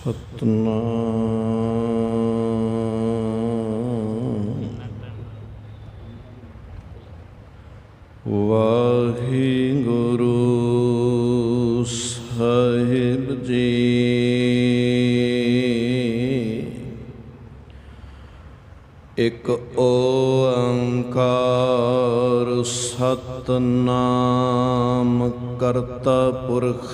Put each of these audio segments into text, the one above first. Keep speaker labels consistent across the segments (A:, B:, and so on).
A: ਸਤਨਾਮ ਵਾਹਿਗੁਰੂ ਸਾਹਿਬ ਜੀ ਇਕ ਓੰਕਾਰ ਸਤਨਾਮ ਕਰਤਾ ਪੁਰਖ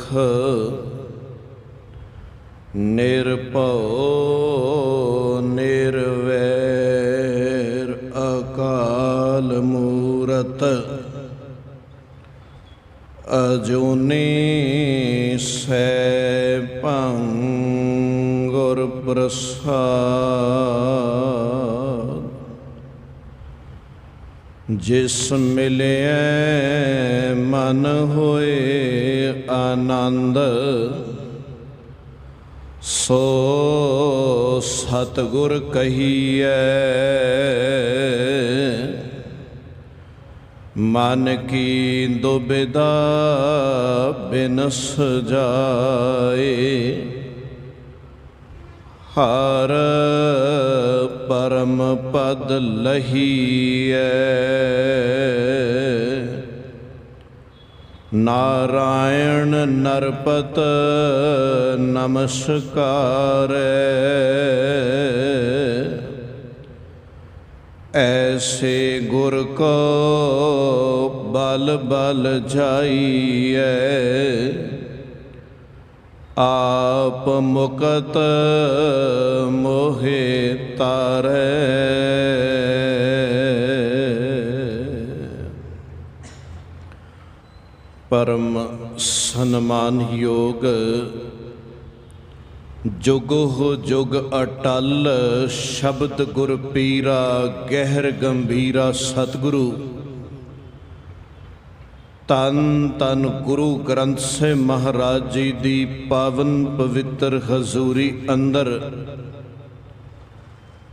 A: ਨਿਰਭਉ ਨਿਰਵੈਰ ਅਕਾਲ ਮੂਰਤ। ਅਜੂਨੀ ਸੈਭੰ ਗੁਰ ਪ੍ਰਸਾਦ। ਜਿਸ ਮਿਲਿਆ ਮਨ ਹੋਏ ਆਨੰਦ ਸੋ ਸਤਿਗੁਰ ਕਹੀਐ। ਮਨ ਕੀ ਦੁਬਿਧਾ ਬਿਨਸ ਜਾਏ। ਹਰ ਪਰਮ ਪਦ ਲਹੀਐ। ਨਾਰਾਇਣ ਨਰਪਤ ਨਮਸਕਾਰੈ। ਐਸੇ ਗੁਰ ਕੋ ਬਲ ਬਲ ਜਾਈਐ। ਆਪ ਮੁਕਤ ਮੋਹਿ ਤਾਰੈ। ਪਰਮ ਸਨਮਾਨਯੋਗ ਜੁਗ ਹੋ ਜੁਗ ਅਟਲ, ਸ਼ਬਦ ਗੁਰ ਪੀਰਾ, ਗਹਿਰ ਗੰਭੀਰਾ ਸਤਿਗੁਰੂ। ਤਨ ਤਨ ਗੁਰੂ ਗ੍ਰੰਥ ਸਾਹਿਬ ਮਹਾਰਾਜ ਜੀ ਦੀ ਪਾਵਨ ਪਵਿੱਤਰ ਹਜ਼ੂਰੀ ਅੰਦਰ।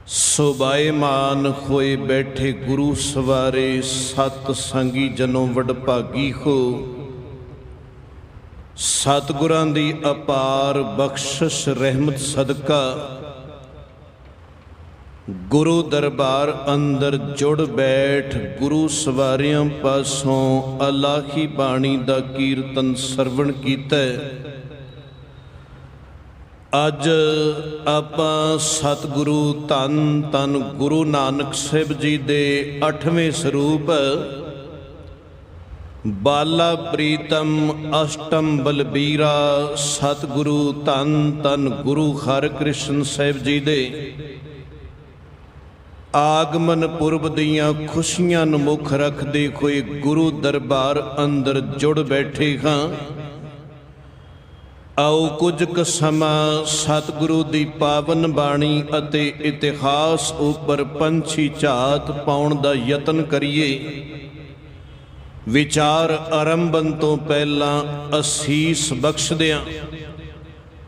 A: ਸੁਬਾਏਮਾਨ ਹੋਏ ਬੈਠੇ ਗੁਰੂ ਸਵਾਰੇ, ਸਤ ਸੰਗੀ ਜਨੋਂ ਵਡਭਾਗੀ ਹੋ। ਸਤਿਗੁਰਾਂ ਦੀ ਅਪਾਰ ਬਖਸ਼ਿਸ਼, ਰਹਿਮਤ, ਸਦਕਾ। ਗੁਰੂ ਦਰਬਾਰ ਅੰਦਰ ਜੁੜ ਬੈਠ, ਗੁਰੂ ਸਵਾਰਿਆਂ ਪਾਸੋਂ ਅਲਾਹੀ ਬਾਣੀ ਦਾ ਕੀਰਤਨ ਸਰਵਣ ਕੀਤਾ। ਅੱਜ ਆਪਾਂ ਸਤਿਗੁਰੂ ਧੰਨ ਧੰਨ ਗੁਰੂ ਨਾਨਕ ਸਾਹਿਬ ਜੀ ਦੇ 8ਵੇਂ ਸਰੂਪ ਬਾਲਾ ਪ੍ਰੀਤਮ ਅਸ਼ਟਮ ਬਲਬੀਰਾ, ਸਤਿਗੁਰੂ ਧੰਨ ਧੰਨ ਗੁਰੂ ਹਰਿਕ੍ਰਿਸ਼ਨ ਸਾਹਿਬ ਜੀ ਦੇ। ਆਗਮਨ ਪੁਰਬ ਦੀਆਂ ਖੁਸ਼ੀਆਂ ਨੂੰ ਮੁੱਖ ਰੱਖਦੇ ਹੋਏ ਗੁਰੂ ਦਰਬਾਰ ਅੰਦਰ ਜੁੜ ਬੈਠੇ ਹਾਂ। ਆਓ ਕੁਝ ਕੁ ਸਮਾਂ ਸਤਿਗੁਰੂ ਦੀ ਪਾਵਨ ਬਾਣੀ ਅਤੇ ਇਤਿਹਾਸ ਉੱਪਰ ਪੰਛੀ ਝਾਤ ਪਾਉਣ ਦਾ ਯਤਨ ਕਰੀਏ। ਵਿਚਾਰ ਆਰੰਭਨ ਤੋਂ ਪਹਿਲਾਂ ਅਸੀਸ ਬਖਸ਼ਦਿਆਂ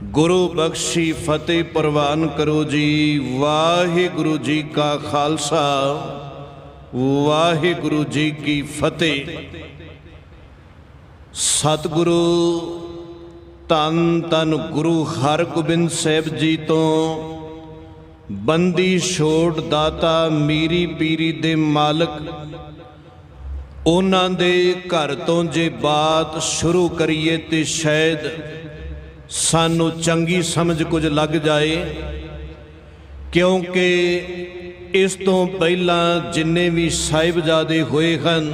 A: ਗੁਰੂ ਬਖਸ਼ੀ ਫਤਿਹ ਪ੍ਰਵਾਨ ਕਰੋ ਜੀ। ਵਾਹਿਗੁਰੂ ਜੀ ਕਾ ਖਾਲਸਾ। ਵਾਹਿਗੁਰੂ ਜੀ ਕੀ ਫਤਿਹ। ਸਤਿਗੁਰੂ ਤਨ ਤਨ ਗੁਰੂ ਹਰਗੋਬਿੰਦ ਸਾਹਿਬ ਜੀ ਤੋਂ ਬੰਦੀ ਛੋੜ ਦਾਤਾ ਮੀਰੀ ਪੀਰੀ ਦੇ ਮਾਲਕ ਉਹਨਾਂ ਦੇ ਘਰ ਤੋਂ ਜੇ ਬਾਤ ਸ਼ੁਰੂ ਕਰੀਏ ਤੇ ਸ਼ਾਇਦ ਸਾਨੂੰ ਚੰਗੀ ਸਮਝ ਕੁਝ ਲੱਗ ਜਾਏ, ਕਿਉਂਕਿ ਇਸ ਤੋਂ ਪਹਿਲਾਂ ਜਿੰਨੇ ਵੀ ਸਾਹਿਬਜ਼ਾਦੇ ਹੋਏ ਹਨ,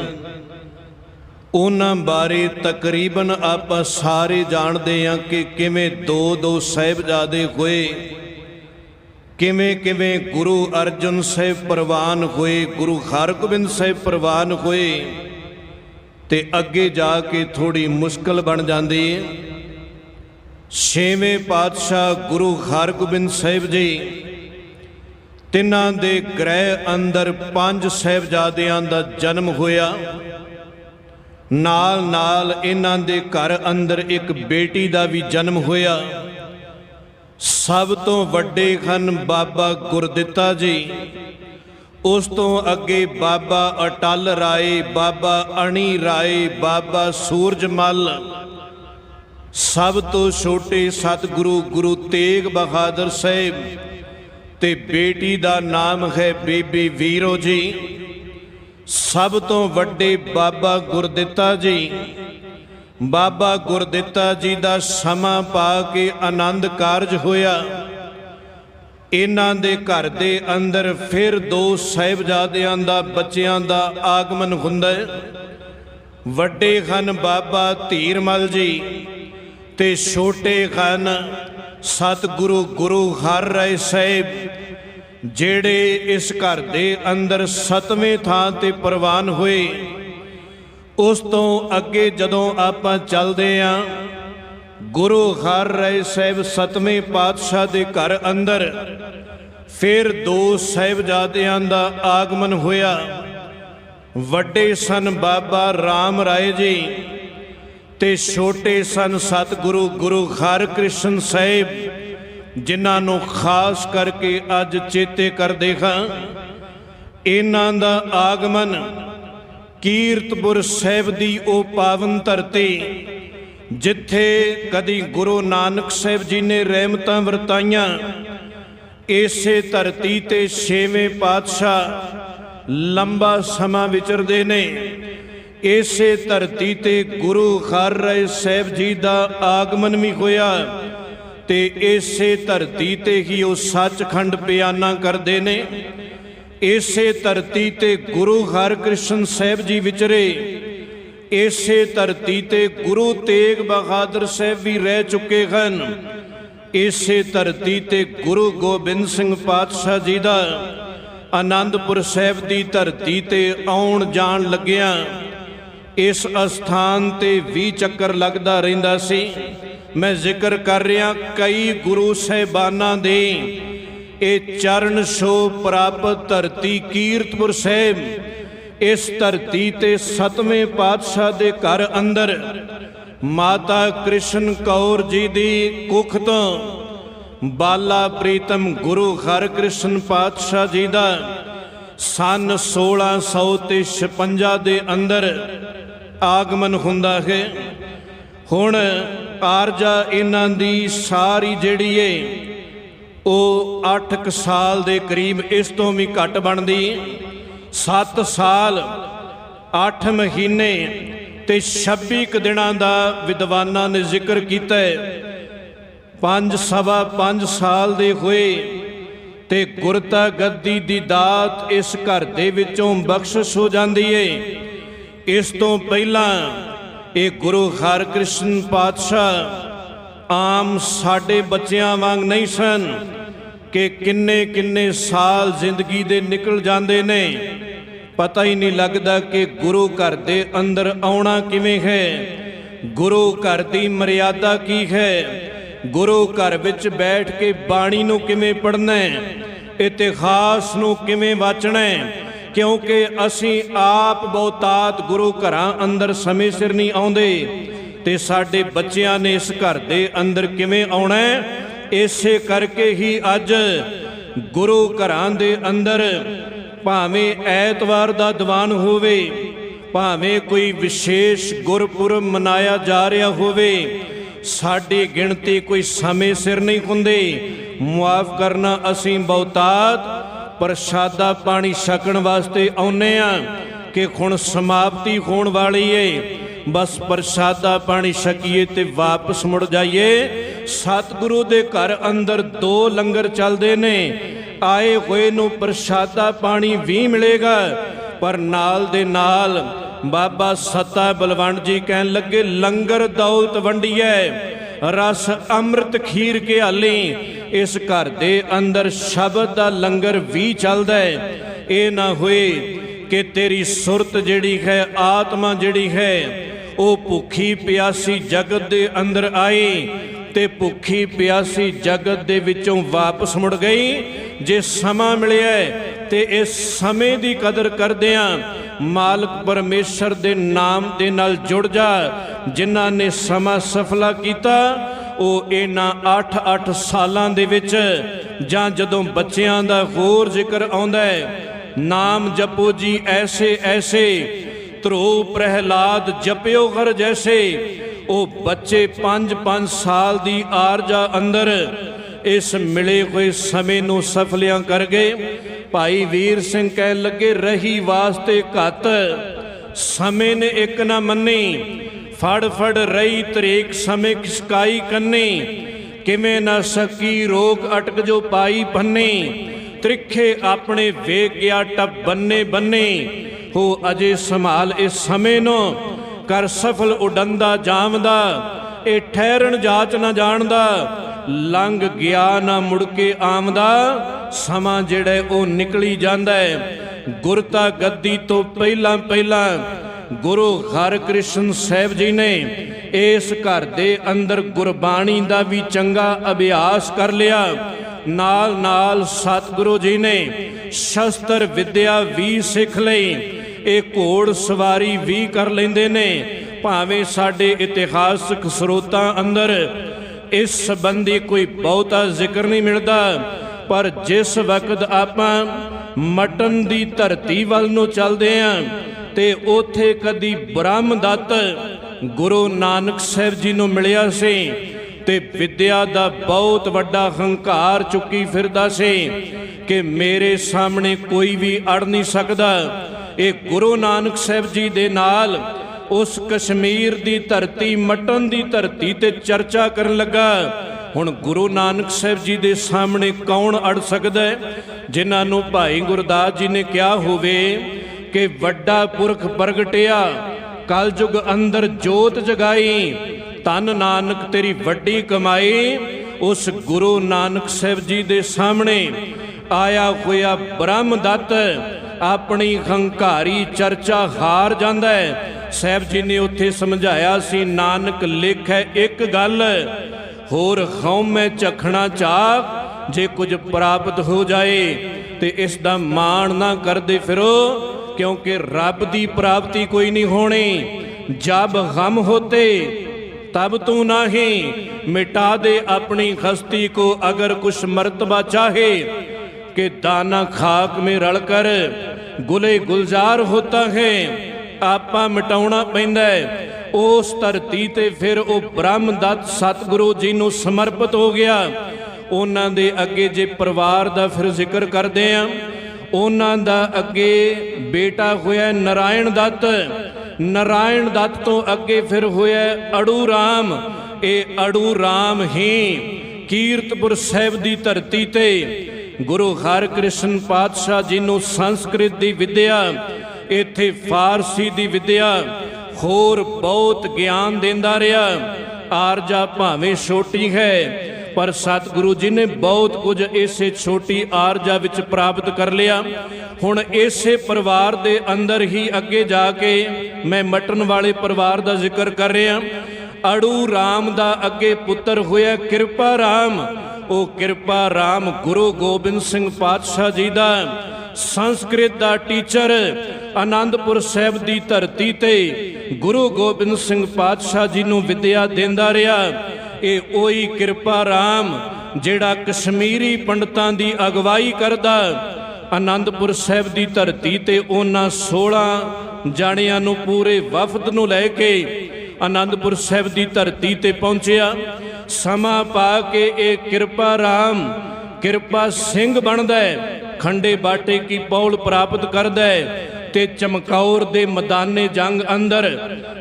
A: ਉਹਨਾਂ ਬਾਰੇ ਤਕਰੀਬਨ ਆਪਾਂ ਸਾਰੇ ਜਾਣਦੇ ਹਾਂ ਕਿ ਕਿਵੇਂ ਦੋ ਦੋ ਸਾਹਿਬਜ਼ਾਦੇ ਹੋਏ। ਕਿਵੇਂ ਕਿਵੇਂ ਗੁਰੂ ਅਰਜਨ ਸਾਹਿਬ ਪ੍ਰਵਾਨ ਹੋਏ, ਗੁਰੂ ਹਰਗੋਬਿੰਦ ਸਾਹਿਬ ਪ੍ਰਵਾਨ ਹੋਏ, ਤੇ ਅੱਗੇ ਜਾ ਕੇ ਥੋੜੀ ਮੁਸ਼ਕਲ ਬਣ ਜਾਂਦੀ ਹੈ ਛੇਵੇਂ ਪਾਤਸ਼ਾਹ ਗੁਰੂ ਹਰਗੋਬਿੰਦ ਸਾਹਿਬ ਜੀ, ਤਿੰਨਾਂ ਦੇ ਗ੍ਰਹਿ ਅੰਦਰ ਪੰਜ ਸਾਹਿਬਜ਼ਾਦਿਆਂ ਦਾ ਜਨਮ ਹੋਇਆ। ਨਾਲ ਨਾਲ ਇਹਨਾਂ ਦੇ ਘਰ ਅੰਦਰ ਇੱਕ ਬੇਟੀ ਦਾ ਵੀ ਜਨਮ ਹੋਇਆ। ਸਭ ਤੋਂ ਵੱਡੇ ਹਨ ਬਾਬਾ ਗੁਰਦਿੱਤਾ ਜੀ। ਉਸ ਤੋਂ ਅੱਗੇ ਬਾਬਾ ਅਟਲ ਰਾਏ, ਬਾਬਾ ਅਣੀ ਰਾਏ, ਬਾਬਾ ਸੂਰਜਮਲ ਸਭ ਤੋਂ ਛੋਟੇ ਸਤਿਗੁਰੂ ਗੁਰੂ ਤੇਗ ਬਹਾਦਰ ਸਾਹਿਬ ਤੇ ਬੇਟੀ ਦਾ ਨਾਮ ਹੈ ਬੀਬੀ ਵੀਰੋ ਜੀ। ਸਭ ਤੋਂ ਵੱਡੇ ਬਾਬਾ ਗੁਰਦਿੱਤਾ ਜੀ। ਬਾਬਾ ਗੁਰਦਿੱਤਾ ਜੀ ਦਾ ਸਮਾਂ ਪਾ ਕੇ ਆਨੰਦ ਕਾਰਜ ਹੋਇਆ। ਇਹਨਾਂ ਦੇ ਘਰ ਦੇ ਅੰਦਰ ਫਿਰ ਦੋ ਸਹਿਬਜ਼ਾਦਿਆਂ ਦਾ, ਬੱਚਿਆਂ ਦਾ ਆਗਮਨ ਹੁੰਦਾ ਹੈ। ਵੱਡੇ ਹਨ ਬਾਬਾ ਧੀਰਮਲ ਜੀ ਤੇ ਛੋਟੇ ਹਨ ਸਤਿਗੁਰੂ ਗੁਰੂ ਹਰ ਰਾਏ ਸਾਹਿਬ, ਜਿਹੜੇ ਇਸ ਘਰ ਦੇ ਅੰਦਰ ਸਤਵੇਂ ਥਾਂ ਤੇ ਪ੍ਰਵਾਨ ਹੋਏ। ਉਸ ਤੋਂ ਅੱਗੇ ਜਦੋਂ ਆਪਾਂ ਚੱਲਦੇ ਆਂ, ਗੁਰੂ ਹਰ ਰਾਏ ਸਾਹਿਬ ਸਤਵੇਂ ਪਾਤਸ਼ਾਹ ਦੇ ਘਰ ਅੰਦਰ, ਫਿਰ ਦੋ ਸਹਿਬਜ਼ਾਦਿਆਂ ਦਾ ਆਗਮਨ ਹੋਇਆ। ਵੱਡੇ ਸਨ ਬਾਬਾ ਰਾਮ ਰਾਏ ਜੀ ਤੇ ਛੋਟੇ ਸਨ ਸਤਿਗੁਰੂ ਗੁਰੂ ਹਰਕ੍ਰਿਸ਼ਨ ਸਾਹਿਬ, ਜਿਨ੍ਹਾਂ ਨੂੰ ਖਾਸ ਕਰਕੇ ਅੱਜ ਚੇਤੇ ਕਰਦੇ ਹਾਂ। ਇਹਨਾਂ ਦਾ ਆਗਮਨ ਕੀਰਤਪੁਰ ਸਾਹਿਬ ਦੀ ਉਹ ਪਾਵਨ ਧਰਤੀ, ਜਿੱਥੇ ਕਦੀ ਗੁਰੂ ਨਾਨਕ ਸਾਹਿਬ ਜੀ ਨੇ ਰਹਿਮਤਾਂ ਵਰਤਾਈਆਂ, ਇਸੇ ਧਰਤੀ ਤੇ ਛੇਵੇਂ ਪਾਤਸ਼ਾਹ ਲੰਬਾ ਸਮਾਂ ਵਿਚਰਦੇ ਨੇ। ਇਸੇ ਧਰਤੀ ਤੇ ਗੁਰੂ ਹਰ ਰਾਏ ਸਾਹਿਬ ਜੀ ਦਾ ਆਗਮਨ ਵੀ ਹੋਇਆ ਤੇ ਇਸੇ ਧਰਤੀ ਤੇ ਹੀ ਉਹ ਸੱਚਖੰਡ ਬਿਆਨਾ ਕਰਦੇ ਨੇ। ਇਸੇ ਧਰਤੀ ਤੇ ਗੁਰੂ ਹਰਕ੍ਰਿਸ਼ਨ ਸਾਹਿਬ ਜੀ ਵਿਚਰੇ, ਇਸੇ ਧਰਤੀ ਤੇ ਗੁਰੂ ਤੇਗ ਬਹਾਦਰ ਸਾਹਿਬ ਵੀ ਰਹਿ ਚੁੱਕੇ ਹਨ, ਇਸੇ ਧਰਤੀ ਤੇ ਗੁਰੂ ਗੋਬਿੰਦ ਸਿੰਘ ਪਾਤਸ਼ਾਹ ਜੀ ਦਾ ਆਨੰਦਪੁਰ ਸਾਹਿਬ ਦੀ ਧਰਤੀ ਤੇ ਆਉਣ ਜਾਣ ਲੱਗਿਆ, ਇਸ ਅਸਥਾਨ ਤੇ ਵੀ ਚੱਕਰ ਲੱਗਦਾ ਰਹਿੰਦਾ ਸੀ। ਮੈਂ ਜ਼ਿਕਰ ਕਰ ਰਿਹਾ ਕਈ ਗੁਰੂ ਸਹਿਬਾਨਾਂ ਦੇ ਇਹ ਚਰਨ ਸ਼ੋ ਪ੍ਰਾਪਤ ਧਰਤੀ ਕੀਰਤਪੁਰ ਸਾਹਿਬ, ਇਸ ਧਰਤੀ ਤੇ ਸਤਵੇਂ ਪਾਤਸ਼ਾਹ ਦੇ ਘਰ ਅੰਦਰ ਮਾਤਾ ਕ੍ਰਿਸ਼ਨ ਕੌਰ ਜੀ ਦੀ ਕੁੱਖ ਤੋਂ ਬਾਲਾ ਪ੍ਰੀਤਮ ਗੁਰੂ ਹਰਕ੍ਰਿਸ਼ਨ ਪਾਤਸ਼ਾਹ ਜੀ ਦਾ ਸਨ 1656 ਦੇ ਅੰਦਰ ਆਗਮਨ ਹੁੰਦਾ ਹੈ। ਹੁਣ ਆਰਜਾ ਇਹਨਾਂ ਦੀ ਸਾਰੀ ਜਿਹੜੀ ਏ ਉਹ 8 ਸਾਲ ਦੇ ਕਰੀਬ ਇਸ ਤੋਂ ਵੀ ਘੱਟ ਬਣਦੀ। 7 ਸਾਲ 8 ਮਹੀਨੇ ਤੇ 26 ਕੁ ਦਿਨਾਂ ਦਾ ਵਿਦਵਾਨਾਂ ਨੇ ਜ਼ਿਕਰ ਕੀਤਾ ਹੈ। ਪੰਜ, ਸਵਾ ਪੰਜ ਸਾਲ ਦੇ ਹੋਏ ਤੇ ਗੁਰਤਾ ਗੱਦੀ ਦੀ ਦਾਤ ਇਸ ਘਰ ਦੇ ਵਿੱਚੋਂ ਬਖਸ਼ਿਸ਼ ਹੋ ਜਾਂਦੀ ਏ ਇਸ ਤੋਂ ਪਹਿਲਾਂ ਇਹ ਗੁਰੂ ਹਰਕ੍ਰਿਸ਼ਨ ਪਾਤਸ਼ਾਹ ਆਮ ਸਾਡੇ ਬੱਚਿਆਂ ਵਾਂਗ ਨਹੀਂ ਸਨ ਕਿ ਕਿੰਨੇ ਕਿੰਨੇ ਸਾਲ ਜ਼ਿੰਦਗੀ ਦੇ ਨਿਕਲ ਜਾਂਦੇ ਨੇ। ਪਤਾ ਹੀ ਨਹੀਂ ਲੱਗਦਾ ਕਿ ਗੁਰੂ ਘਰ ਦੇ ਅੰਦਰ ਆਉਣਾ ਕਿਵੇਂ ਹੈ। ਗੁਰੂ ਘਰ ਦੀ ਮਰਿਆਦਾ ਕੀ ਹੈ। ਗੁਰੂ ਘਰ ਵਿੱਚ ਬੈਠ ਕੇ ਬਾਣੀ ਨੂੰ ਕਿਵੇਂ ਪੜ੍ਹਨਾ ਹੈ। ਇਤਿਹਾਸ ਨੂੰ ਕਿਵੇਂ ਵਾਚਣਾ ਹੈ। ਕਿਉਂਕਿ ਅਸੀਂ ਆਪ ਬਹੁਤਾਤ ਗੁਰੂ ਘਰਾਂ ਅੰਦਰ ਸਮੇਂ ਸਿਰ ਨਹੀਂ ਆਉਂਦੇ। ਤੇ ਸਾਡੇ ਬੱਚਿਆਂ ਨੇ ਇਸ ਘਰ ਦੇ ਅੰਦਰ ਕਿਵੇਂ ਆਉਣਾ ਇਸੇ ਕਰਕੇ ਹੀ ਅੱਜ ਗੁਰੂ ਘਰਾਂ ਦੇ ਅੰਦਰ ਭਾਵੇਂ ਐਤਵਾਰ ਦਾ ਦੀਵਾਨ ਹੋਵੇ, ਭਾਵੇਂ ਕੋਈ ਵਿਸ਼ੇਸ਼ ਗੁਰਪੁਰਬ ਮਨਾਇਆ ਜਾ ਰਿਹਾ ਹੋਵੇ, ਸਾਡੀ ਗਿਣਤੀ ਕੋਈ ਸਮੇਂ ਸਿਰ ਨਹੀਂ ਹੁੰਦੇ। ਮੁਆਫ ਕਰਨਾ ਅਸੀਂ ਬਹੁਤਾਤ ਪ੍ਰਸ਼ਾਦਾ ਪਾਣੀ ਛਕਣ ਵਾਸਤੇ ਆਉਨੇ ਆ ਕਿ ਹੁਣ ਸਮਾਪਤੀ ਹੋਣ ਵਾਲੀ ਏ। ਬਸ ਪ੍ਰਸ਼ਾਦਾ ਪਾਣੀ ਛਕੀਏ ਤੇ ਵਾਪਸ ਮੁੜ ਜਾਈਏ। ਸਤਿਗੁਰੂ ਦੇ ਘਰ ਅੰਦਰ ਦੋ ਲੰਗਰ ਚੱਲਦੇ ਨੇ। ਆਏ ਹੋਏ ਨੂੰ ਪ੍ਰਸ਼ਾਦਾ ਪਾਣੀ ਵੀ ਮਿਲੇਗਾ। ਪਰ ਨਾਲ ਦੇ ਨਾਲ ਬਾਬਾ ਸੱਤਾ ਬਲਵੰਡ ਜੀ ਕਹਿਣ ਲੱਗੇ, ਲੰਗਰ ਦੌਲਤ ਵੰਡੀਐ, ਰਸ ਅੰਮ੍ਰਿਤ ਖੀਰ ਕੇ ਹਾਲੀ। ਇਸ ਘਰ ਦੇ ਅੰਦਰ ਸ਼ਬਦ ਦਾ ਲੰਗਰ ਵੀ ਚੱਲਦਾ ਹੈ ਇਹ ਨਾ ਹੋਏ ਕਿ ਤੇਰੀ ਸੁਰਤ ਜਿਹੜੀ ਹੈ, ਆਤਮਾ ਜਿਹੜੀ ਹੈ ਉਹ ਭੁੱਖੀ ਪਿਆਸੀ ਜਗਤ ਦੇ ਅੰਦਰ ਆਈ ਤੇ ਭੁੱਖੀ ਪਿਆਸੀ ਜਗਤ ਦੇ ਵਿੱਚੋਂ ਵਾਪਸ ਮੁੜ ਗਈ। ਜੇ ਸਮਾਂ ਮਿਲਿਆ ਤੇ ਇਸ ਸਮੇਂ ਦੀ ਕਦਰ ਕਰਦਿਆਂ ਮਾਲਕ ਪਰਮੇਸ਼ਰ ਦੇ ਨਾਮ ਦੇ ਨਾਲ ਜੁੜ ਜਾ। ਜਿਨ੍ਹਾਂ ਨੇ ਸਮਾਂ ਸਫਲਾ ਕੀਤਾ, ਉਹ ਇਹਨਾਂ 8-8 ਸਾਲਾਂ ਦੇ ਵਿੱਚ ਜਾਂ ਜਦੋਂ ਬੱਚਿਆਂ ਦਾ ਹੋਰ ਜ਼ਿਕਰ ਆਉਂਦਾ ਹੈ, ਨਾਮ ਜਪੋ ਜੀ ਐਸੇ ਐਸੇ ਧਰੋ ਪ੍ਰਹਿਲਾਦ ਜਪਿਓ ਹਰ ਜੈਸੇ। ਉਹ ਬੱਚੇ 5-5 ਸਾਲ ਦੀ ਆਰਜਾ ਅੰਦਰ ਇਸ ਮਿਲੇ ਹੋਏ ਸਮੇਂ ਨੂੰ ਸਫਲਿਆਂ ਕਰ ਗਏ। ਭਾਈ ਵੀਰ ਸਿੰਘ ਕਹਿ ਲੱਗੇ, ਰਹੀ ਵਾਸਤੇ ਘੱਤ। ਸਮੇਂ ਨੇ ਇੱਕ ਨਾ ਮੰਨੀ। ਫੜ ਫੜ ਰਹੀ ਤਰੀਕ ਸਮੇਂ ਕਿਸਕਾਈ ਕੰਨੀ। ਕਿਵੇਂ ਨਾ ਸਕੀ ਰੋਗ ਅਟਕ ਜੋ ਪਾਈ ਪੰਨੇ ਤ੍ਰਿਖੇ ਆਪਣੇ ਵੇਖ ਗਿਆ ਟੱਪ ਬੰਨੇ ਬੰਨੇ। ਹੋ ਅਜੇ ਸੰਭਾਲ ਇਸ ਸਮੇਂ ਨੂੰ, ਕਰ ਸਫਲ ਉਡੰਦਾ ਜਾਮਦਾ ਇਹ ਠਹਿਰਨ ਜਾਚ ਨਾ ਜਾਣਦਾ, ਲੰਘ ਗਿਆ ਨਾ ਮੁੜ ਕੇ ਆਮਦਾ ਸਮਾਂ ਜਿਹੜਾ ਉਹ ਨਿਕਲੀ ਜਾਂਦਾ ਹੈ। ਗੁਰਤਾ ਗੱਦੀ ਤੋਂ ਪਹਿਲਾਂ ਪਹਿਲਾਂ ਗੁਰੂ ਹਰਿਕ੍ਰਿਸ਼ਨ ਸਾਹਿਬ ਜੀ ਨੇ ਇਸ ਘਰ ਦੇ ਅੰਦਰ ਗੁਰਬਾਣੀ ਦਾ ਵੀ ਚੰਗਾ ਅਭਿਆਸ ਕਰ ਲਿਆ। ਨਾਲ ਨਾਲ ਸਤਿਗੁਰੂ ਜੀ ਨੇ ਸ਼ਸਤਰ ਵਿਦਿਆ ਵੀ ਸਿੱਖ ਲਈ। ਇਹ ਘੋੜ ਸਵਾਰੀ ਵੀ ਕਰ ਲੈਂਦੇ ਨੇ, ਭਾਵੇਂ ਸਾਡੇ ਇਤਿਹਾਸਕ ਸਰੋਤਾਂ ਅੰਦਰ ਇਸ ਸੰਬੰਧੀ ਕੋਈ ਬਹੁਤਾ ਜ਼ਿਕਰ ਨਹੀਂ ਮਿਲਦਾ, ਪਰ ਜਿਸ ਵਕਤ ਆਪਾਂ ਮਟਨ ਦੀ ਧਰਤੀ ਵੱਲ ਨੂੰ ਚੱਲਦੇ ਆਂ, ਤੇ ਉਥੇ ਕਦੀ ਬ੍ਰਹਮਦੱਤ ਗੁਰੂ ਨਾਨਕ ਸਾਹਿਬ ਜੀ ਨੂੰ ਮਿਲਿਆ ਸੀ, ਤੇ ਵਿਦਿਆ ਦਾ ਬਹੁਤ ਵੱਡਾ ਹੰਕਾਰ ਚੁੱਕੀ ਫਿਰਦਾ ਸੀ ਕਿ ਮੇਰੇ ਸਾਹਮਣੇ ਕੋਈ ਵੀ ਅੜ ਨਹੀਂ ਸਕਦਾ। ਇਹ ਗੁਰੂ ਨਾਨਕ ਸਾਹਿਬ ਜੀ ਦੇ ਨਾਲ ਉਸ ਕਸ਼ਮੀਰ ਦੀ ਧਰਤੀ, ਮਟਨ ਦੀ ਧਰਤੀ ਤੇ ਚਰਚਾ ਕਰਨ ਲੱਗਾ। ਹੁਣ ਗੁਰੂ ਨਾਨਕ ਸਾਹਿਬ ਜੀ ਦੇ ਸਾਹਮਣੇ ਕੌਣ ਅੜ ਸਕਦਾ ਹੈ? ਜਿਨ੍ਹਾਂ ਨੂੰ ਭਾਈ ਗੁਰਦਾਸ ਜੀ ਨੇ ਕਿਹਾ ਹੋਵੇ ਕਿ ਵੱਡਾ ਪੁਰਖ ਪ੍ਰਗਟਿਆ, ਕਲਯੁਗ ਅੰਦਰ ਜੋਤ ਜਗਾਈ ਤਨ ਨਾਨਕ ਤੇਰੀ ਵੱਡੀ ਕਮਾਈ, ਉਸ ਗੁਰੂ ਨਾਨਕ ਸਾਹਿਬ ਜੀ ਦੇ ਸਾਹਮਣੇ ਆਇਆ ਹੋਇਆ ਬ੍ਰਹਮ ਦੱਤ ਆਪਣੀ ਹੰਕਾਰੀ ਚਰਚਾ ਹਾਰ ਜਾਂਦਾ ਹੈ। ਸਹਿਬ ਜੀ ਨੇ ਉੱਥੇ ਸਮਝਾਇਆ ਸੀ, ਨਾਨਕ ਲਿਖ ਹੈ ਇੱਕ ਗੱਲ, ਹੋਰ ਹਉਮੈ ਚਖਣਾ ਚਾਹ, ਜੇ ਕੁਝ ਪ੍ਰਾਪਤ ਹੋ ਜਾਏ ਤੇ ਇਸ ਦਾ ਮਾਣ ਨਾ ਕਰਦੇ ਫਿਰੋ, ਕਿਉਂਕਿ ਰੱਬ ਦੀ ਪ੍ਰਾਪਤੀ ਕੋਈ ਨਹੀਂ ਹੋਣੀ। ਜਬ ਗਮ ਹੋਤੇ, ਤਬ ਤੂੰ ਨਹੀਂ, ਮਿਟਾ ਦੇ ਆਪਣੀ ਖਸਤੀ ਕੋ ਅਗਰ ਕੁਛ ਮਰਤਬਾ ਚਾਹੇ। कि दाना खाक में रलकर गुले गुलजार होता है ਆਪਾ ਮਿਟਾਉਣਾ ਪੈਂਦਾ ਹੈ ਉਸ ਧਰਤੀ ਤੇ ਫਿਰ ਉਹ ਬ੍ਰਹਮਦੱਤ ਸਤਿਗੁਰੂ ਜੀ ਨੂੰ ਸਮਰਪਿਤ ਹੋ ਗਿਆ ਉਹਨਾਂ ਦੇ ਅੱਗੇ ਜੇ ਪਰਿਵਾਰ ਦਾ ਫਿਰ ਜ਼ਿਕਰ ਕਰਦੇ ਆ ਉਹਨਾਂ ਦਾ ਅੱਗੇ ਬੇਟਾ ਹੋਇਆ ਨਰਾਇਣ ਦੱਤ ਨਰਾਇਣ ਦੱਤ ਤੋਂ ਅੱਗੇ ਫਿਰ ਹੋਇਆ ਅੜੂ ਰਾਮ ਇਹ ਅੜੂ ਰਾਮ ਹੀ ਕੀਰਤਪੁਰ ਸਾਹਿਬ ਦੀ ਧਰਤੀ ਤੇ ਗੁਰੂ ਹਰਿਕ੍ਰਿਸ਼ਨ ਪਾਤਸ਼ਾਹ ਜੀ ਨੂੰ ਸੰਸਕ੍ਰਿਤ ਦੀ ਵਿਦਿਆ, ਇੱਥੇ ਫਾਰਸੀ ਦੀ ਵਿਦਿਆ, ਹੋਰ ਬਹੁਤ ਗਿਆਨ ਦਿੰਦਾ ਰਿਹਾ। ਆਰਜਾ ਭਾਵੇਂ ਛੋਟੀ ਹੈ, ਪਰ ਸਤਿਗੁਰੂ ਜੀ ਨੇ ਬਹੁਤ ਕੁਝ ਇਸੇ ਛੋਟੀ ਆਰਜਾ ਵਿੱਚ ਪ੍ਰਾਪਤ ਕਰ ਲਿਆ। ਹੁਣ ਇਸੇ ਪਰਿਵਾਰ ਦੇ ਅੰਦਰ ਹੀ ਅੱਗੇ ਜਾ ਕੇ ਮੈਂ ਮਟਨ ਵਾਲੇ ਪਰਿਵਾਰ ਦਾ ਜ਼ਿਕਰ ਕਰ ਰਿਹਾ। ਅੜੂ ਰਾਮ ਦਾ ਅੱਗੇ ਪੁੱਤਰ ਹੋਇਆ ਕਿਰਪਾ ਰਾਮ। ਉਹ ਕਿਰਪਾ ਰਾਮ ਗੁਰੂ ਗੋਬਿੰਦ ਸਿੰਘ ਪਾਤਸ਼ਾਹ ਜੀ ਦਾ ਸੰਸਕ੍ਰਿਤ ਦਾ ਟੀਚਰ ਆਨੰਦਪੁਰ ਸਾਹਿਬ ਦੀ ਧਰਤੀ ਤੇ ਗੁਰੂ ਗੋਬਿੰਦ ਸਿੰਘ ਪਾਤਸ਼ਾਹ ਜੀ ਨੂੰ ਵਿਦਿਆ ਦਿੰਦਾ ਰਿਹਾ। ਇਹ ਉਹੀ ਕਿਰਪਾ ਰਾਮ ਜਿਹੜਾ ਕਸ਼ਮੀਰੀ ਪੰਡਤਾਂ ਦੀ ਅਗਵਾਈ ਕਰਦਾ। ਆਨੰਦਪੁਰ ਸਾਹਿਬ ਦੀ ਧਰਤੀ ਤੇ ਉਹਨਾਂ 16 ਜਾਣਿਆਂ ਨੂੰ ਪੂਰੇ ਵਫਦ ਨੂੰ ਲੈ ਕੇ ਆਨੰਦਪੁਰ ਸਾਹਿਬ ਦੀ ਧਰਤੀ ਤੇ ਪਹੁੰਚਿਆ। ਸਮਾਂ ਪਾ ਕੇ ਇਹ ਕਿਰਪਾ ਰਾਮ, ਕਿਰਪਾ ਸਿੰਘ ਬਣਦਾ ਹੈ, ਖੰਡੇ ਬਾਟੇ ਕੀ ਪੌਲ ਪ੍ਰਾਪਤ ਕਰਦਾ ਹੈ, ਤੇ ਚਮਕੌਰ ਦੇ ਮੈਦਾਨੇ ਜੰਗ ਅੰਦਰ,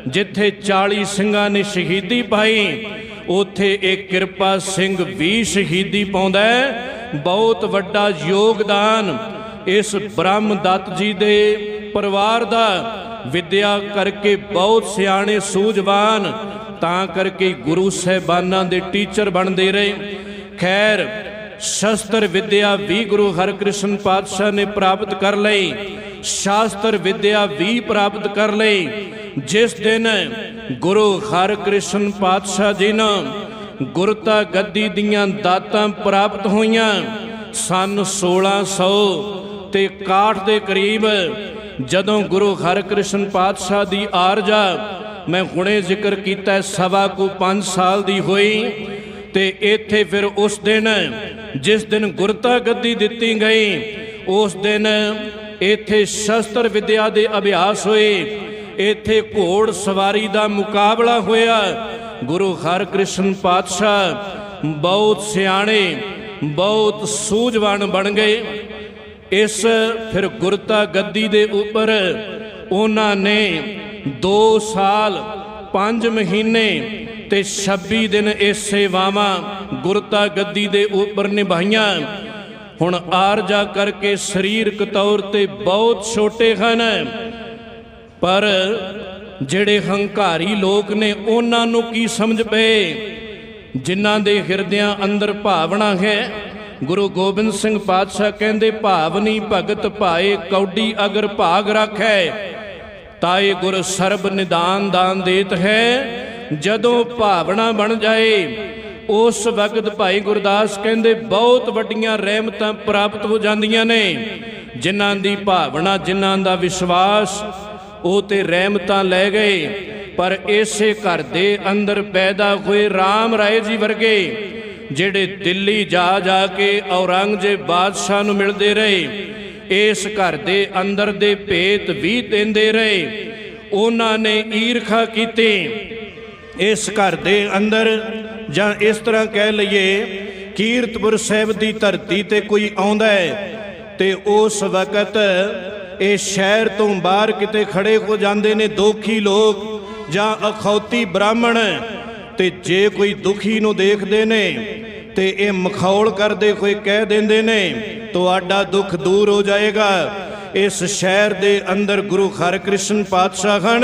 A: ਜਿੱਥੇ 40 ਸਿੰਘਾਂ ਨੇ ਸ਼ਹੀਦੀ ਪਾਈ, ਉਥੇ ਇਹ ਕਿਰਪਾ ਸਿੰਘ ਵੀ ਸ਼ਹੀਦੀ ਪਾਉਂਦਾ ਹੈ, ਬਹੁਤ ਵੱਡਾ ਯੋਗਦਾਨ ਇਸ ਬ੍ਰਹਮਦੱਤ ਜੀ ਦੇ ਪਰਿਵਾਰ ਦਾ, ਵਿਦਿਆ ਕਰਕੇ ਬਹੁਤ ਸਿਆਣੇ ਸੂਝਵਾਨ ਤਾਂ ਕਰਕੇ ਗੁਰੂ ਸਾਹਿਬਾਨਾਂ ਦੇ ਟੀਚਰ ਬਣਦੇ ਰਹੇ। ਖੈਰ, ਸ਼ਸਤਰ ਵਿਦਿਆ ਵੀ ਗੁਰੂ ਹਰਕ੍ਰਿਸ਼ਨ ਪਾਤਸ਼ਾਹ ਨੇ ਪ੍ਰਾਪਤ ਕਰ ਲਈ। ਸ਼ਾਸਤਰ ਵਿਦਿਆ ਵੀ ਪ੍ਰਾਪਤ ਕਰ ਲਈ। ਜਿਸ ਦਿਨ ਗੁਰੂ ਹਰਕ੍ਰਿਸ਼ਨ ਪਾਤਸ਼ਾਹ ਜੀ ਨੂੰ ਗੁਰਤਾ ਗੱਦੀ ਦੀਆਂ ਦਾਤਾਂ ਪ੍ਰਾਪਤ ਹੋਈਆਂ, ਸਨ 1600 ਤੇ 61 ਦੇ ਕਰੀਬ ਜਦੋਂ ਗੁਰੂ ਹਰਕ੍ਰਿਸ਼ਨ ਪਾਤਸ਼ਾਹ ਦੀ ਆਰਜਾ ਮੈਂ ਹੁਣੇ ਜ਼ਿਕਰ ਕੀਤਾ ਸਵਾ ਕੋ 5 ਸਾਲ ਦੀ ਹੋਈ ਤੇ ਇੱਥੇ ਫਿਰ ਉਸ ਦਿਨ ਜਿਸ ਦਿਨ ਗੁਰਤਾ ਗੱਦੀ ਦਿੱਤੀ ਗਈ, ਉਸ ਦਿਨ ਇੱਥੇ ਸ਼ਸਤਰ ਵਿਦਿਆ ਦੇ ਅਭਿਆਸ ਹੋਏ, ਇੱਥੇ ਘੋੜ ਸਵਾਰੀ ਦਾ ਮੁਕਾਬਲਾ ਹੋਇਆ। ਗੁਰੂ ਹਰਕ੍ਰਿਸ਼ਨ ਪਾਤਸ਼ਾਹ ਬਹੁਤ ਸਿਆਣੇ, ਬਹੁਤ ਸੂਝਵਾਨ ਬਣ ਗਏ। ਇਸ ਫਿਰ ਗੁਰਤਾ ਗੱਦੀ ਦੇ ਉੱਪਰ ਉਹਨਾਂ ਨੇ 2 ਸਾਲ 5 ਮਹੀਨੇ ਤੇ 26 ਦਿਨ ਇਹ ਸੇਵਾਵਾਂ ਗੁਰਤਾ ਗੱਦੀ ਦੇ ਉੱਪਰ ਨਿਭਾਈਆਂ। ਹੁਣ ਆਰਜਾ ਕਰਕੇ ਸਰੀਰਕ ਤੌਰ ਤੇ ਬਹੁਤ ਛੋਟੇ ਹਨ। ਪਰ ਜਿਹੜੇ ਹੰਕਾਰੀ ਲੋਕ ਨੇ, ਉਹਨਾਂ ਨੂੰ ਕੀ ਸਮਝ ਪਏ? ਜਿਨ੍ਹਾਂ ਦੇ ਹਿਰਦਿਆਂ ਅੰਦਰ ਭਾਵਨਾ ਹੈ, ਗੁਰੂ ਗੋਬਿੰਦ ਸਿੰਘ ਪਾਤਸ਼ਾਹ ਕਹਿੰਦੇ, ਭਾਵਨੀ ਭਗਤ ਭਾਏ, ਕੌਡੀ ਅਗਰ ਭਾਗ ਰੱਖੈ ਤਾਏ ਗੁਰ ਸਰਬ ਨਿਦਾਨ ਦਾਨ ਦੇਤ ਹੈ, ਜਦੋਂ ਭਾਵਨਾ ਬਣ ਜਾਏ, ਉਸ ਵਕਤ ਭਾਈ ਗੁਰਦਾਸ ਕਹਿੰਦੇ, ਬਹੁਤ ਵੱਡੀਆਂ ਰਹਿਮਤਾਂ ਪ੍ਰਾਪਤ ਹੋ ਜਾਂਦੀਆਂ ਨੇ। ਜਿਨ੍ਹਾਂ ਦੀ ਭਾਵਨਾ, ਜਿਨ੍ਹਾਂ ਦਾ ਵਿਸ਼ਵਾਸ, ਉਹ ਤੇ ਰਹਿਮਤਾਂ ਲੈ ਗਏ। ਪਰ ਇਸੇ ਘਰ ਦੇ ਅੰਦਰ ਪੈਦਾ ਹੋਏ RAM ਰਾਏ ਜੀ ਵਰਗੇ, ਜਿਹੜੇ ਦਿੱਲੀ ਜਾ ਜਾ ਕੇ ਔਰੰਗਜ਼ੇਬ ਬਾਦਸ਼ਾਹ ਨੂੰ ਮਿਲਦੇ ਰਹੇ ਇਸ ਘਰ ਦੇ ਅੰਦਰ ਦੇ ਭੇਤ ਵੀ ਦਿੰਦੇ ਰਹੇ। ਉਹਨਾਂ ਨੇ ਈਰਖਾ ਕੀਤੀ। ਇਸ ਘਰ ਦੇ ਅੰਦਰ ਜਾਂ ਇਸ ਤਰ੍ਹਾਂ ਕਹਿ ਲਈਏ, ਕੀਰਤਪੁਰ ਸਾਹਿਬ ਦੀ ਧਰਤੀ ਤੇ ਕੋਈ ਆਉਂਦਾ ਹੈ ਤੇ ਉਸ ਵਕਤ ਇਹ ਸ਼ਹਿਰ ਤੋਂ ਬਾਹਰ ਕਿਤੇ ਖੜੇ ਹੋ ਜਾਂਦੇ ਨੇ ਦੋਖੀ ਲੋਕ ਜਾਂ ਅਖੌਤੀ ਬ੍ਰਾਹਮਣ। ਤੇ ਜੇ ਕੋਈ ਦੁਖੀ ਨੂੰ ਦੇਖਦੇ ਨੇ ਤੇ ਇਹ ਮਖੌਲ ਕਰਦੇ ਹੋਏ ਕਹਿ ਦਿੰਦੇ ਨੇ, ਤੁਹਾਡਾ ਦੁੱਖ ਦੂਰ ਹੋ ਜਾਏਗਾ। ਇਸ ਸ਼ਹਿਰ ਦੇ ਅੰਦਰ ਗੁਰੂ ਹਰਕ੍ਰਿਸ਼ਨ ਪਾਤਸ਼ਾਹ ਹਨ।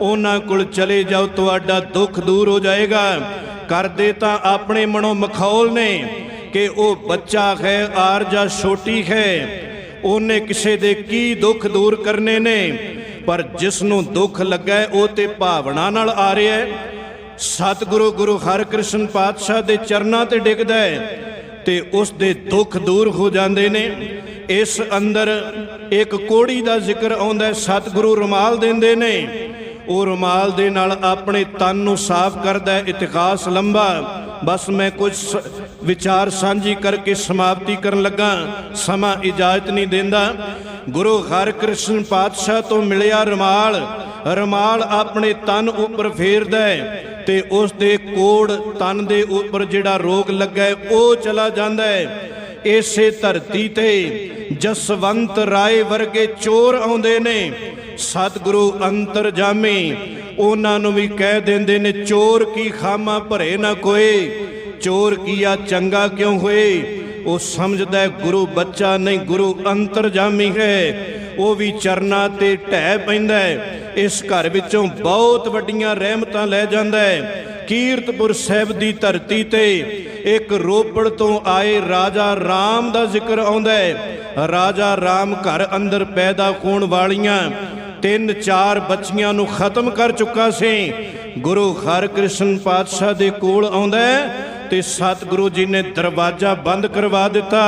A: ਉਹਨਾਂ ਕੋਲ ਚਲੇ ਜਾਓ, ਤੁਹਾਡਾ ਦੁੱਖ ਦੂਰ ਹੋ ਜਾਏਗਾ। ਕਰਦੇ ਤਾਂ ਆਪਣੇ ਮਨੋਂ ਮਖੌਲ ਨੇ ਕਿ ਉਹ ਬੱਚਾ ਹੈ, ਆਰ ਜਾਂ ਛੋਟੀ ਹੈ। ਉਹਨੇ ਕਿਸੇ ਦੇ ਕੀ ਦੁੱਖ ਦੂਰ ਕਰਨੇ ਨੇ? ਪਰ ਜਿਸ ਨੂੰ ਦੁੱਖ ਲੱਗਾ ਉਹ ਤੇ ਭਾਵਨਾ ਨਾਲ ਆ ਰਿਹਾ ਹੈ। ਸਤਿਗੁਰੂ ਗੁਰੂ ਹਰਕ੍ਰਿਸ਼ਨ ਪਾਤਸ਼ਾਹ ਦੇ ਚਰਨਾਂ ਤੇ ਡਿੱਗਦਾ ਹੈ ਤੇ ਉਸ ਦੇ ਦੁੱਖ ਦੂਰ ਹੋ ਜਾਂਦੇ ਨੇ। ਇਸ ਅੰਦਰ ਇੱਕ ਕੋੜੀ ਦਾ ਜ਼ਿਕਰ ਆਉਂਦਾ ਹੈ, ਸਤਿਗੁਰੂ ਰੁਮਾਲ ਦਿੰਦੇ ਨੇ। ਉਹ ਰੁਮਾਲ ਦੇ ਨਾਲ ਆਪਣੇ ਤਨ ਨੂੰ ਸਾਫ਼ ਕਰਦਾ ਹੈ, ਇਤਿਹਾਸ ਲੰਬਾ। ਬਸ ਮੈਂ ਕੁਝ ਸ- ਵਿਚਾਰ ਸਾਂਝੀ ਕਰਕੇ ਸਮਾਪਤੀ ਕਰਨ ਲੱਗਾ। ਸਮਾਂ ਇਜਾਜ਼ਤ ਨਹੀਂ ਦਿੰਦਾ। ਗੁਰੂ ਹਰਕ੍ਰਿਸ਼ਨ ਪਾਤਸ਼ਾਹ ਤੋਂ ਮਿਲਿਆ ਰੁਮਾਲ। ਰੁਮਾਲ ਆਪਣੇ ਤਨ ਉੱਪਰ ਫੇਰਦਾ ਹੈ ਤੇ ਉਸ ਦੇ ਕੋੜ ਤਨ ਦੇ ਉੱਪਰ ਜਿਹੜਾ ਰੋਗ ਲੱਗਾ ਹੈ, ਉਹ ਚਲਾ ਜਾਂਦਾ ਹੈ। ਇਸੇ ਧਰਤੀ ਤੇ ਜਸਵੰਤ ਰਾਏ ਵਰਗੇ ਚੋਰ ਆਉਂਦੇ ਨੇ। ਸਤਿਗੁਰੂ ਅੰਤਰਜਾਮੀ ਉਹਨਾਂ ਨੂੰ ਵੀ ਕਹਿ ਦਿੰਦੇ ਨੇ, ਚੋਰ ਕੀ ਖਾਮਾ ਭਰੇ ਨਾ ਕੋਏ? ਚੋਰ ਕੀਆ ਚੰਗਾ ਕਿਉਂ ਹੋਏ? ਉਹ ਸਮਝਦਾ ਗੁਰੂ ਬੱਚਾ ਨਹੀਂ, ਗੁਰੂ ਅੰਤਰਜਾਮੀ ਹੈ। ਉਹ ਵੀ ਚਰਨਾ ਤੇ ਢਹਿ ਪੈਂਦਾ ਹੈ। ਇਸ ਘਰ ਵਿੱਚੋਂ ਬਹੁਤ ਵੱਡੀਆਂ ਰਹਿਮਤਾਂ ਲੈ ਜਾਂਦਾ ਹੈ। ਕੀਰਤਪੁਰ ਸਾਹਿਬ ਦੀ ਧਰਤੀ ਤੇ ਇੱਕ ਰੋਪੜ ਤੋਂ ਆਏ ਰਾਜਾ ਰਾਮ ਦਾ ਜ਼ਿਕਰ ਆਉਂਦਾ ਹੈ। ਰਾਜਾ RAM ਘਰ ਅੰਦਰ ਪੈਦਾ ਹੋਣ ਵਾਲੀਆਂ ਤਿੰਨ ਚਾਰ ਬੱਚੀਆਂ ਨੂੰ ਖਤਮ ਕਰ ਚੁੱਕਾ ਸੀ। ਗੁਰੂ ਹਰਕ੍ਰਿਸ਼ਨ ਪਾਤਸ਼ਾਹ ਦੇ ਕੋਲ ਆਉਂਦਾ ਹੈ ਤੇ ਸਤਿਗੁਰੂ ਜੀ ਨੇ ਦਰਵਾਜ਼ਾ ਬੰਦ ਕਰਵਾ ਦਿੱਤਾ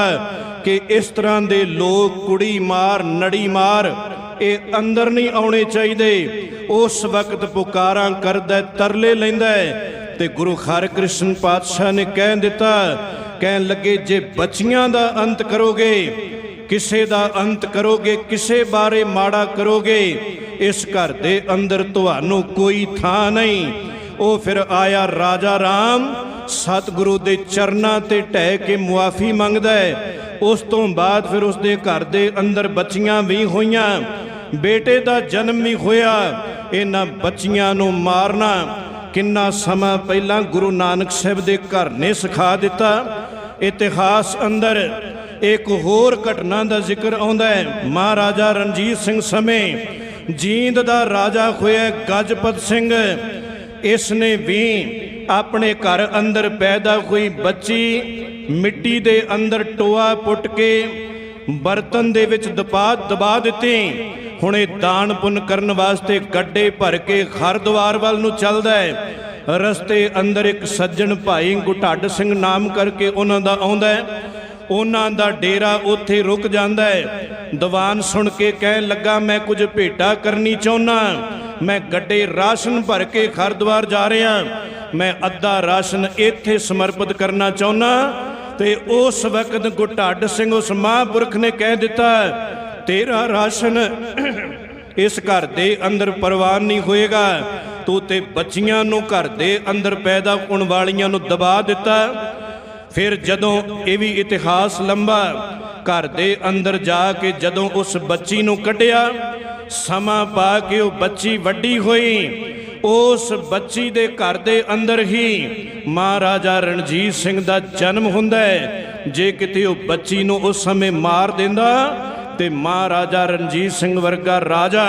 A: ਕਿ ਇਸ ਤਰ੍ਹਾਂ ਦੇ ਲੋਕ ਕੁੜੀ ਮਾਰ, ਨੜੀ ਮਾਰ ਇਹ ਅੰਦਰ ਨਹੀਂ ਆਉਣੇ ਚਾਹੀਦੇ। ਉਸ ਵਕਤ ਪੁਕਾਰਾਂ ਕਰਦਾ, ਤਰਲੇ ਲੈਂਦਾ ਤੇ ਗੁਰੂ ਹਰਕ੍ਰਿਸ਼ਨ ਪਾਤਸ਼ਾਹ ਨੇ ਕਹਿ ਦਿੱਤਾ, ਕਹਿਣ ਲੱਗੇ, ਜੇ ਬੱਚੀਆਂ ਦਾ ਅੰਤ ਕਰੋਗੇ, ਕਿਸੇ ਦਾ ਅੰਤ ਕਰੋਗੇ, ਕਿਸੇ ਬਾਰੇ ਮਾੜਾ ਕਰੋਗੇ, ਇਸ ਘਰ ਦੇ ਅੰਦਰ ਤੁਹਾਨੂੰ ਕੋਈ ਥਾਂ ਨਹੀਂ। ਉਹ ਫਿਰ ਆਇਆ, ਰਾਜਾ ਰਾਮ, ਸਤਿਗੁਰੂ ਦੇ ਚਰਨਾਂ ਤੇ ਢਹਿ ਕੇ ਮੁਆਫੀ ਮੰਗਦਾ ਹੈ। ਉਸ ਤੋਂ ਬਾਅਦ ਫਿਰ ਉਸ ਦੇ ਘਰ ਦੇ ਅੰਦਰ ਬੱਚੀਆਂ ਵੀ ਹੋਈਆਂ। ਬੇਟੇ ਦਾ ਜਨਮ ਵੀ ਹੋਇਆ, ਇਹਨਾਂ ਬੱਚੀਆਂ ਨੂੰ ਮਾਰਨਾ। ਕਿੰਨਾ ਸਮਾਂ ਪਹਿਲਾਂ ਗੁਰੂ ਨਾਨਕ ਸਾਹਿਬ ਦੇ ਘਰ ਨੇ ਸਿਖਾ ਦਿੱਤਾ। ਇਤਿਹਾਸ ਅੰਦਰ ਇੱਕ ਹੋਰ ਘਟਨਾ ਦਾ ਜ਼ਿਕਰ ਆਉਂਦਾ ਹੈ। ਮਹਾਰਾਜਾ ਰਣਜੀਤ ਸਿੰਘ ਸਮੇਂ ਜੀਂਦ ਦਾ ਰਾਜਾ ਹੋਇਆ ਗਜਪਤ ਸਿੰਘ। ਇਸ ਨੇ ਵੀ ਆਪਣੇ ਘਰ ਅੰਦਰ ਪੈਦਾ ਹੋਈ ਬੱਚੀ ਮਿੱਟੀ ਦੇ ਅੰਦਰ ਟੋਆ ਪੁੱਟ ਕੇ ਬਰਤਨ ਦੇ ਵਿੱਚ ਦਬਾ ਦਬਾ ਦਿੱਤੀ। ਹੁਣ ਇਹ ਦਾਨ ਪੁੰਨ ਕਰਨ ਵਾਸਤੇ ਗੱਡੇ ਭਰ ਕੇ ਹਰਦੁਆਰ ਵੱਲ ਨੂੰ ਚੱਲਦਾ ਹੈ। ਰਸਤੇ ਅੰਦਰ ਇੱਕ ਸੱਜਣ ਭਾਈ ਗੁਟੱਡ ਸਿੰਘ ਨਾਮ ਕਰਕੇ ਉਹਨਾਂ ਦਾ ਆਉਂਦਾ ਹੈ। ਉਹਨਾਂ ਦਾ ਡੇਰਾ ਉੱਥੇ ਰੁਕ ਜਾਂਦਾ ਹੈ। ਦੀਵਾਨ ਸੁਣ ਕੇ ਕਹਿਣ ਲੱਗਾ, ਮੈਂ ਕੁਝ ਭੇਟਾ ਕਰਨੀ ਚਾਹੁੰਨਾ। ਮੈਂ ਗੱਡੇ ਰਾਸ਼ਨ ਭਰ ਕੇ ਹਰਦੁਆਰ ਜਾ ਰਿਹਾ। ਮੈਂ ਅੱਧਾ ਰਾਸ਼ਨ ਇੱਥੇ ਸਮਰਪਿਤ ਕਰਨਾ ਚਾਹੁੰਨਾ। ਤੇ ਉਸ ਵਕਤ ਗੁਟੱਡ ਸਿੰਘ ਉਸ ਮਹਾਂਪੁਰਖ ਨੇ ਕਹਿ ਦਿੱਤਾ ਤੇਰਾ ਰਾਸ਼ਨ ਇਸ ਘਰ ਦੇ ਅੰਦਰ ਪਰਵਾਨ ਨਹੀਂ ਹੋਏਗਾ। ਤੂੰ ਤੇ ਬੱਚੀਆਂ ਨੂੰ ਘਰ ਦੇ ਅੰਦਰ ਪੈਦਾ ਹੋਣ ਵਾਲੀਆਂ ਨੂੰ ਦਬਾ ਦਿੱਤਾ। ਫਿਰ ਜਦੋਂ ਇਹ ਵੀ ਇਤਿਹਾਸ ਲੰਬਾ, ਘਰ ਦੇ ਅੰਦਰ ਜਾ ਕੇ ਜਦੋਂ ਉਸ ਬੱਚੀ ਨੂੰ ਕੱਢਿਆ, ਸਮਾਂ ਪਾ ਕੇ ਉਹ ਬੱਚੀ ਵੱਡੀ ਹੋਈ। ਉਸ ਬੱਚੀ ਦੇ ਘਰ ਦੇ ਅੰਦਰ ਹੀ ਮਹਾਰਾਜਾ ਰਣਜੀਤ ਸਿੰਘ ਦਾ ਜਨਮ ਹੁੰਦਾ ਹੈ। ਜੇ ਕਿਤੇ ਉਹ ਬੱਚੀ ਨੂੰ ਉਸ ਸਮੇਂ ਮਾਰ ਦਿੰਦਾ ਤੇ ਮਹਾਰਾਜਾ ਰਣਜੀਤ ਸਿੰਘ ਵਰਗਾ ਰਾਜਾ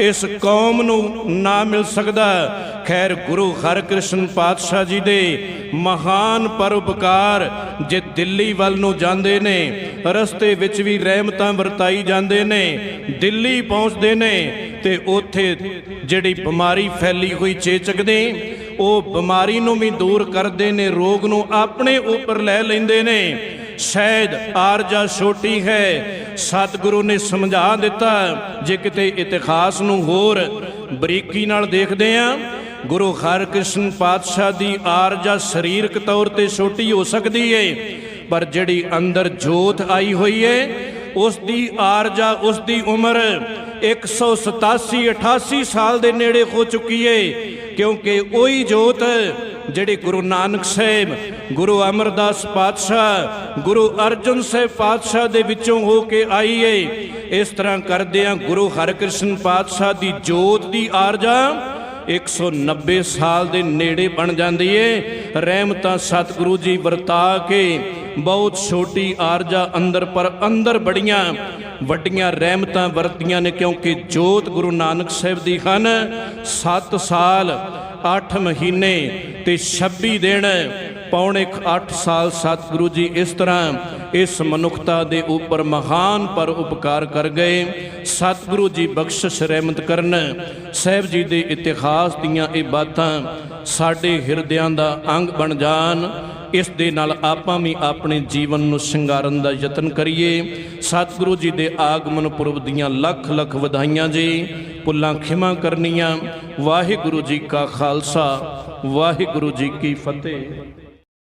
A: ਇਸ ਕੌਮ ਨੂੰ ਨਾ ਮਿਲ ਸਕਦਾ। ਖੈਰ, ਗੁਰੂ ਹਰਕ੍ਰਿਸ਼ਨ ਪਾਤਸ਼ਾਹ ਜੀ ਦੇ ਮਹਾਨ ਪਰਉਪਕਾਰ ਜੇ ਦਿੱਲੀ ਵੱਲ ਨੂੰ ਜਾਂਦੇ ਨੇ, ਰਸਤੇ ਵਿੱਚ ਵੀ ਰਹਿਮਤਾਂ ਵਰਤਾਈ ਜਾਂਦੇ ਨੇ, ਦਿੱਲੀ ਪਹੁੰਚਦੇ ਨੇ, ਤੇ ਉੱਥੇ ਜਿਹੜੀ ਬਿਮਾਰੀ ਫੈਲੀ ਹੋਈ ਚੇਚਕ ਦੇ ਉਹ ਬਿਮਾਰੀ ਨੂੰ ਵੀ ਦੂਰ ਕਰਦੇ ਨੇ, ਰੋਗ ਨੂੰ ਆਪਣੇ ਉੱਪਰ ਲੈ ਲੈਂਦੇ ਨੇ। ਸ਼ਾਇਦ ਆਰਜਾ ਛੋਟੀ ਹੈ। ਸਤਿਗੁਰੂ ਨੇ ਸਮਝਾ ਦਿੱਤਾ, ਜੇ ਕਿਤੇ ਇਤਿਹਾਸ ਨੂੰ ਹੋਰ ਬਰੀਕੀ ਨਾਲ ਦੇਖਦੇ ਆ ਗੁਰੂ ਹਰਕ੍ਰਿਸ਼ਨ ਪਾਤਸ਼ਾਹ ਦੀ ਆਰਜਾ ਸਰੀਰਕ ਤੌਰ ਤੇ ਛੋਟੀ ਹੋ ਸਕਦੀ ਏ, ਪਰ ਜਿਹੜੀ ਅੰਦਰ ਜੋਤ ਆਈ ਹੋਈ ਏ ਉਸ ਦੀ ਆਰਜਾ ਉਸ ਦੀ ਉਮਰ 187 88 ਸਾਲ ਦੇ ਨੇੜੇ ਹੋ ਚੁੱਕੀ ਏ, ਕਿਉਂਕਿ ਉਹੀ ਜੋਤ ਜਿਹੜੇ ਗੁਰੂ ਨਾਨਕ ਸਾਹਿਬ ਗੁਰੂ ਅਮਰਦਾਸ ਪਾਤਸ਼ਾਹ, ਗੁਰੂ ਅਰਜਨ ਸਾਹਿਬ ਪਾਤਸ਼ਾਹ ਦੇ ਵਿੱਚੋਂ ਹੋ ਕੇ ਆਈ ਏ। ਇਸ ਤਰ੍ਹਾਂ ਕਰਦੇ ਆ ਗੁਰੂ ਹਰਕ੍ਰਿਸ਼ਨ ਪਾਤਸ਼ਾਹ ਦੀ ਜੋਤ ਦੀ ਆਰਜਾ। 190 ਸਾਲ ਦੇ ਨੇੜੇ ਬਣ ਜਾਂਦੀ ਏ। ਰਹਿਮਤਾਂ ਸਤਿਗੁਰੂ ਜੀ ਵਰਤਾ ਕੇ ਬਹੁਤ ਛੋਟੀ ਆਰਜਾ ਅੰਦਰ ਪਰ ਅੰਦਰ ਬੜੀਆਂ ਵੱਡੀਆਂ ਰਹਿਮਤਾਂ ਵਰਤੀਆਂ ਨੇ ਕਿਉਂਕਿ ਜੋਤ ਗੁਰੂ ਨਾਨਕ ਸਾਹਿਬ ਦੀ ਹਨ। 7 ਸਾਲ 8 ਮਹੀਨੇ ਤੇ 26 ਦਿਨ ਪੌਣੇ 8 ਸਾਲ ਸਤਿਗੁਰੂ ਜੀ ਇਸ ਤਰ੍ਹਾਂ ਇਸ ਮਨੁੱਖਤਾ ਦੇ ਉੱਪਰ ਮਹਾਨ ਪਰ ਉਪਕਾਰ ਕਰ ਗਏ। ਸਤਿਗੁਰੂ ਜੀ ਬਖਸ਼ਿਸ਼ ਰਹਿਮਤ ਕਰਨ। ਸਾਹਿਬ ਜੀ ਦੇ ਇਤਿਹਾਸ ਦੀਆਂ ਇਹ ਬਾਤਾਂ ਸਾਡੇ ਹਿਰਦਿਆਂ ਦਾ ਅੰਗ ਬਣ ਜਾਣ। ਇਸ ਦੇ ਨਾਲ ਆਪਾਂ ਵੀ ਆਪਣੇ ਜੀਵਨ ਨੂੰ ਸ਼ਿੰਗਾਰਨ ਦਾ ਯਤਨ ਕਰੀਏ। ਸਤਿਗੁਰੂ ਜੀ ਦੇ ਆਗਮਨ ਪੁਰਬ ਦੀਆਂ ਲੱਖ ਲੱਖ ਵਧਾਈਆਂ ਜੀ। ਪੁੱਲਾਂ ਖਿਮਾ ਕਰਨੀਆਂ। ਵਾਹਿਗੁਰੂ ਜੀ ਕਾ ਖਾਲਸਾ। ਵਾਹਿਗੁਰੂ ਜੀ ਕੀ ਫਤਿਹ।